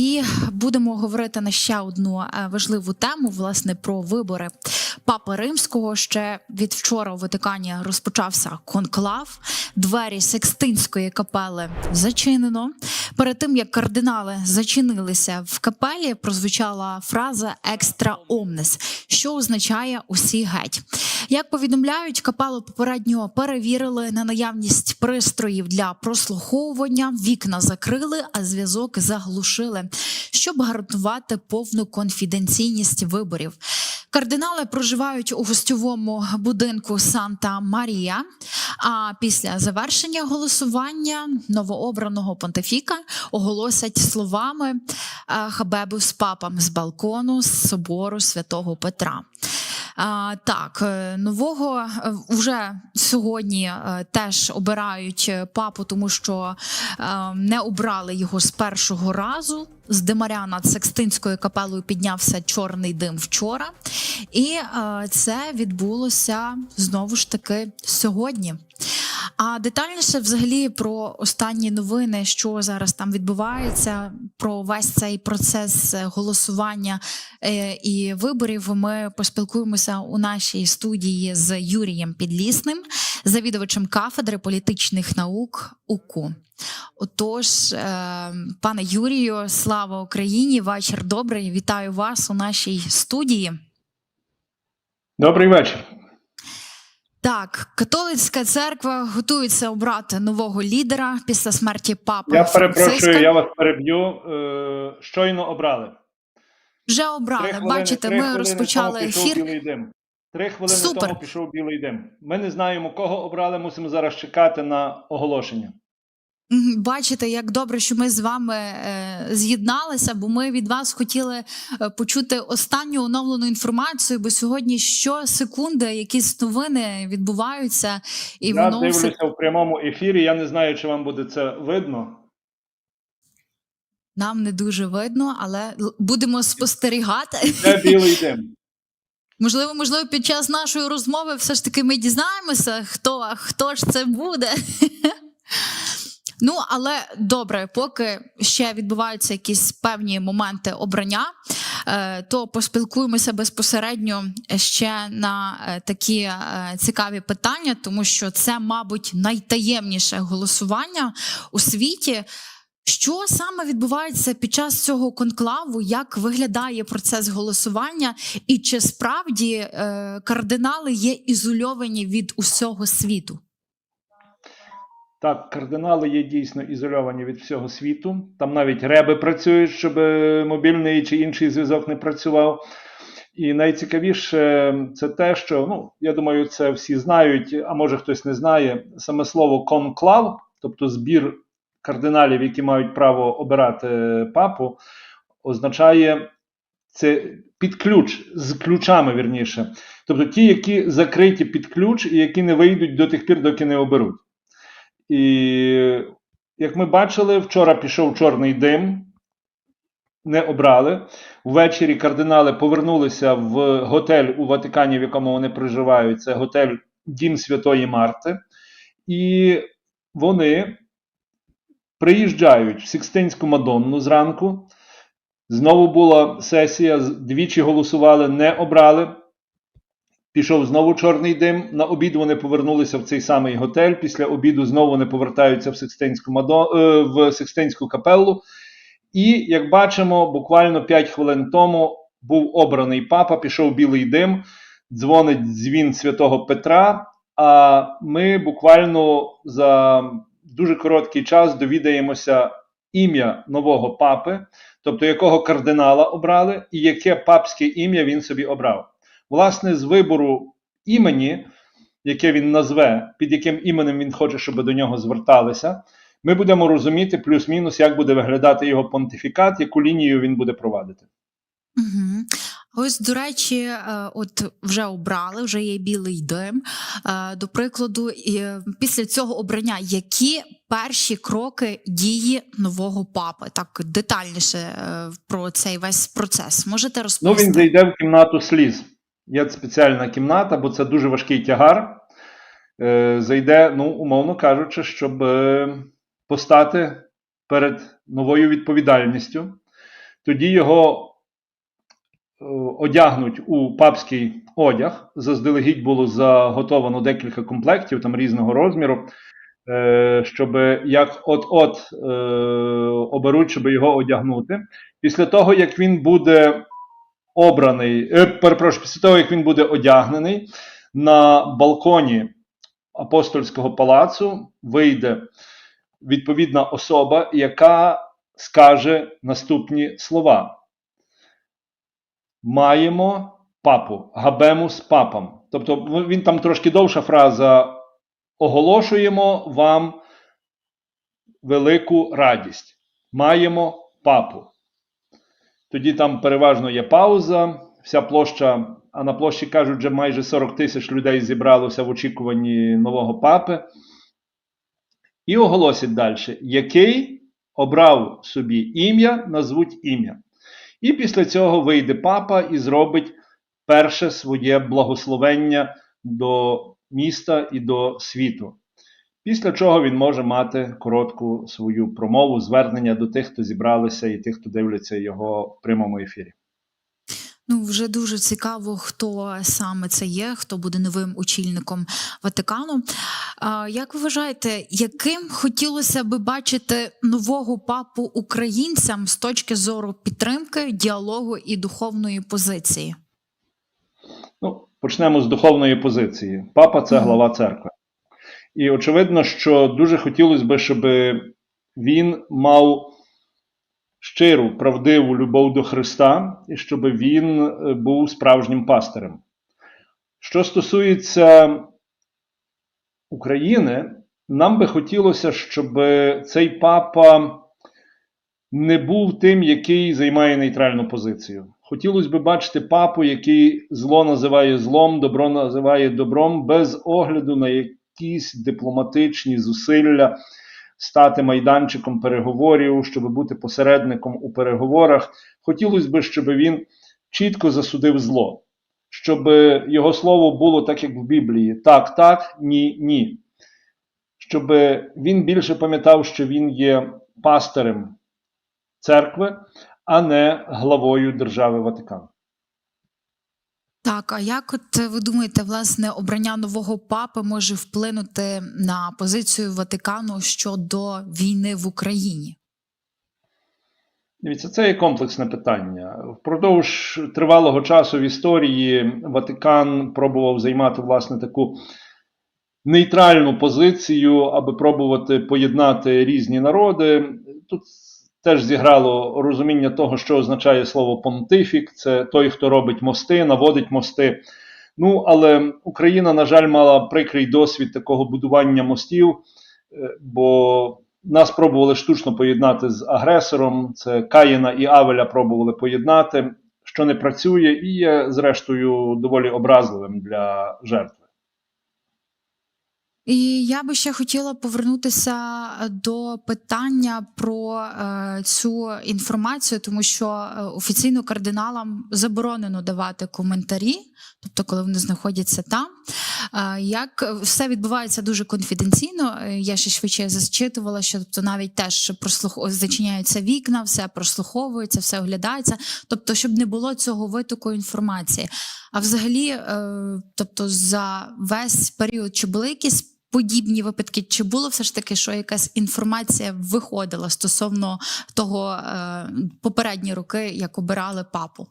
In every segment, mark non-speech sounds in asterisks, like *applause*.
І будемо говорити на ще одну е, важливу тему, власне, про вибори Папи Римського. Ще від вчора у Ватикані розпочався конклав. Двері Секстинської капели зачинено. Перед тим як кардинали зачинилися в капелі, прозвучала фраза екстра омнес, що означає усі геть. Як повідомляють, капелу попередньо перевірили на наявність пристроїв для прослуховування, вікна закрили, а зв'язок заглушили, щоб гарантувати повну конфіденційність виборів. Кардинали проживають у гостьовому будинку Санта Марія. А після завершення голосування новообраного понтифіка оголосять словами е, Хабебус папам з балкону з собору святого Петра. Так, е, нового е, вже сьогодні е, теж обирають папу, тому що не обрали його з першого разу. З димаря над Секстинською капелою піднявся чорний дим вчора, і це відбулося знову ж таки сьогодні. А детальніше, взагалі, про останні новини, що зараз там відбувається, про весь цей процес е, голосування е, і виборів. Ми поспілкуємося у нашій студії з Юрієм Підлісним, завідувачем кафедри політичних наук УКУ. Отож, е, пане Юрію, слава Україні! Вечір добрий. Вітаю вас у нашій студії. Добрий вечір. Так, католицька церква готується обрати нового лідера після смерті папи. Я Франциска. перепрошую, я вас переб'ю. Е, Щойно обрали. Вже обрали. Три хвилини- Бачите, три ми розпочали ефір. дим. Три хвилини Супер. тому пішов білий дим. Ми не знаємо, кого обрали, мусимо зараз чекати на оголошення. Бачите, як добре, що ми з вами е, з'єдналися, бо ми від вас хотіли е, почути останню оновлену інформацію, бо сьогодні щосекунди якісь новини відбуваються, і я воно дивлюся все в прямому ефірі. Я не знаю, чи вам буде це видно. нам не дуже видно, але будемо спостерігати. Це білий дим. *laughs* Можливо, можливо, під час нашої розмови все ж таки ми дізнаємося, хто, хто ж це буде. *laughs* Ну, але добре, поки ще відбуваються якісь певні моменти обрання, е, то поспілкуємося безпосередньо ще на е, такі е, цікаві питання, тому що це, мабуть, найтаємніше голосування у світі. Що саме відбувається під час цього конклаву? Як виглядає процес голосування, і чи справді кардинали є ізольовані від усього світу? Так, кардинали є дійсно ізольовані від всього світу. Там навіть реби працюють, щоб е, мобільний чи інший зв'язок не працював. І найцікавіше це те, що ну я думаю, це всі знають, а може хтось не знає. Саме слово конклав, тобто збір кардиналів, які мають право обирати папу, означає це під ключ з ключами вірніше. Тобто ті, які закриті під ключ і які не вийдуть до тих пір, доки не оберуть. І як ми бачили, вчора пішов чорний дим, не обрали. Ввечері кардинали повернулися в готель у Ватикані, в якому вони проживають. Це готель Дім Святої Марти. І вони приїжджають в Сікстинську Мадонну зранку. Знову була сесія, двічі голосували, не обрали. Пішов знову чорний дим. На обід вони повернулися в цей самий готель. Після обіду знову вони повертаються в Сикстинську Мадо... е, в Сикстинську капеллу. І як бачимо, буквально 5 хвилин тому був обраний папа, пішов білий дим, дзвонить дзвін святого Петра. А ми буквально за дуже короткий час довідаємося ім'я нового папи, тобто якого кардинала обрали, і яке папське ім'я він собі обрав. Власне, з вибору імені, яке він назве, під яким іменем він хоче, щоб до нього зверталися, ми будемо розуміти плюс-мінус, як буде виглядати його понтифікат, яку лінію він буде провадити. Угу. Ось, до речі, е, от вже обрали, вже є білий дим. Е, До прикладу, е, після цього обрання, які перші кроки дії нового папи? Так детальніше про цей весь процес можете Ну, розповісти? він зайде в кімнату сліз. Є спеціальна кімната, бо це дуже важкий тягар. Е, зайде, ну, умовно кажучи, щоб е, постати перед новою відповідальністю. тоді його е, одягнуть у папський одяг. Заздалегідь було заготовано декілька комплектів там різного розміру, щоб як от-от оберуть, щоб його одягнути. Після того, як він буде обраний, е, перепрошую, після того, як він буде одягнений, на балконі апостольського палацу вийде відповідна особа, яка скаже наступні слова. Маємо папу, габемус папам. Тобто він там трошки довша фраза. Оголошуємо вам велику радість. Маємо папу. Тоді там переважно є пауза, вся площа, а на площі кажуть, вже майже 40 тисяч людей зібралося в очікуванні нового папи. І оголосять далі, який обрав собі ім'я, назвуть ім'я. І після цього вийде папа і зробить перше своє благословення до міста і до світу. Після чого він може мати коротку свою промову, звернення до тих, хто зібралися, і тих, хто дивляться його в прямому ефірі. Ну, вже дуже цікаво, хто саме це є, хто буде новим очільником Ватикану. Як ви вважаєте, яким хотілося би бачити нового папу українцям з точки зору підтримки, діалогу і духовної позиції? Ну, почнемо з духовної позиції. Папа це глава церкви. І очевидно, що дуже хотілося б, щоб він мав щиру, правдиву любов до Христа, і щоб він е, був справжнім пастирем. Що стосується України, нам би хотілося, щоб цей папа не був тим, який займає нейтральну позицію. Хотілося б бачити папу, який зло називає злом, добро називає добром, без огляду на якісь дипломатичні зусилля стати майданчиком переговорів, щоб бути посередником у переговорах. Хотілося б, щоб він чітко засудив зло, щоб його слово було так, як в Біблії: так, так, ні, ні. Щоб він більше пам'ятав, що він є пастирем церкви, а не главою держави Ватикан. Так, а як от е, ви думаєте, власне, обрання нового папи може вплинути на позицію Ватикану щодо війни в Україні? Дивіться, це є комплексне питання. Впродовж тривалого часу в історії Ватикан пробував займати власне таку нейтральну позицію, аби пробувати поєднати різні народи. Тут теж зіграло розуміння того, що означає слово понтифік. Це той, хто робить мости, наводить мости. Ну, але Україна, на жаль, мала прикрий досвід такого будування мостів, е, бо нас пробували штучно поєднати з агресором. Це Каїна і Авеля пробували поєднати, що не працює, і є, зрештою, доволі образливим для жертви. І я би ще хотіла повернутися до питання про е, цю інформацію, тому що е, офіційно кардиналам заборонено давати коментарі, тобто, коли вони знаходяться там. Е, як все відбувається дуже конфіденційно. Е, Я ще швидше зачитувала, що тобто навіть теж прослух... зачиняються вікна, все прослуховується, все оглядається. Тобто, щоб не було цього витоку інформації. А взагалі, е, тобто, за весь період, чи були якісь подібні випадки, чи було все ж таки, що якась інформація виходила стосовно того е, попередні роки, як обирали папу?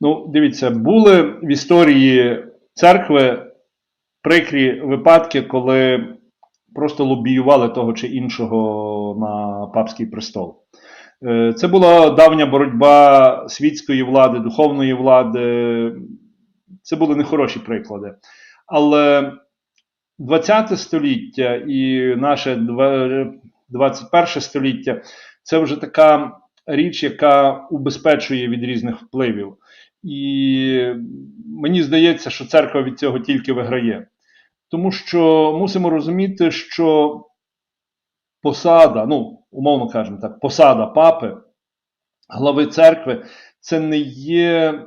Ну, дивіться, були в історії церкви прикрі випадки, коли просто лобіювали того чи іншого на папський престол. Е, Це була давня боротьба світської влади, духовної влади. Це були нехороші приклади. Але 20 століття і наше два- 21 століття це вже така річ, яка убезпечує від різних впливів. І мені здається, що церква від цього тільки виграє. Тому що мусимо розуміти, що посада, ну, умовно кажемо так, посада папи, глави церкви, це не є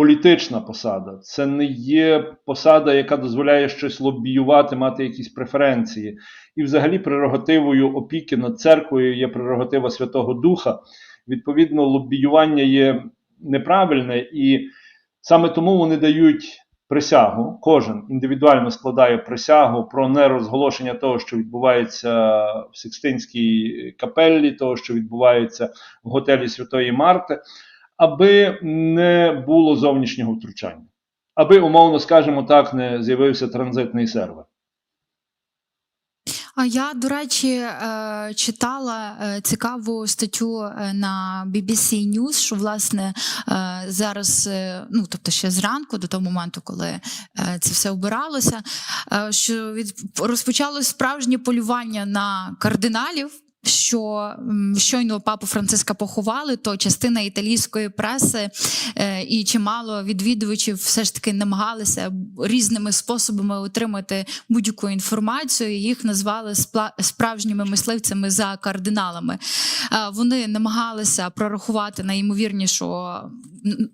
політична посада, це не є посада, яка дозволяє щось лобіювати, мати якісь преференції. І взагалі прерогативою опіки над церквою є прерогатива Святого Духа. Відповідно, лобіювання є неправильне, і саме тому вони дають присягу. Кожен індивідуально складає присягу про нерозголошення того, що відбувається в Сикстинській капеллі, того, що відбувається в готелі Святої Марти, аби не було зовнішнього втручання, аби, умовно скажімо так, не з'явився транзитний сервер. А я, до речі, е, читала е, цікаву статтю е, на BBC News, що власне зараз, ну тобто ще зранку, до того моменту, коли це все обиралося, що від розпочалось справжнє полювання на кардиналів. Що щойно папу Франциска поховали, то частина італійської преси е, і чимало відвідувачів все ж таки намагалися різними способами отримати будь-яку інформацію. Їх назвали справжніми мисливцями за кардиналами. Е, Вони намагалися прорахувати найімовірнішого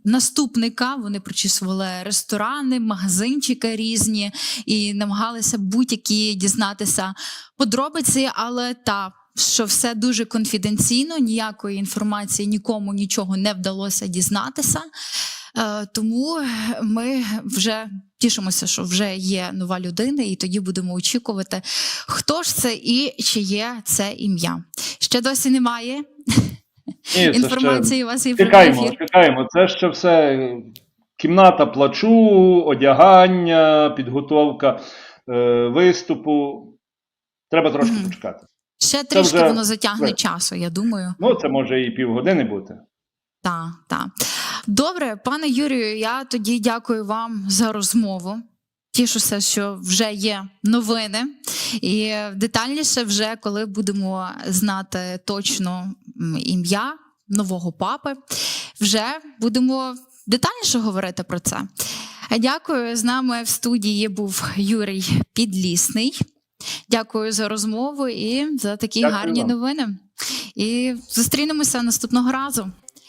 наступника. Вони прочісували ресторани, магазинчики різні і намагалися будь-які дізнатися подробиці, але та. Що все дуже конфіденційно, ніякої інформації нікому нічого не вдалося дізнатися. Е, Тому ми вже тішимося, що вже є нова людина, і тоді будемо очікувати, хто ж це і чи є це ім'я. Ще досі немає Ні, інформації. У вас прямий Чекаємо, чекаємо. Це ще все кімната плачу, одягання, підготовка е, виступу. Треба трошки Мгм. почекати. Ще трішки вже воно затягне часу, я думаю. Ну, це може і півгодини бути. Так, так. Добре, пане Юрію, я тоді дякую вам за розмову. Тішуся, що вже є новини, і детальніше, вже коли будемо знати точно ім'я нового папи, вже будемо детальніше говорити про це. Дякую. З нами в студії був Юрій Підлісний. Дякую за розмову і за такі Дякую гарні вам. новини. І зустрінемося наступного разу.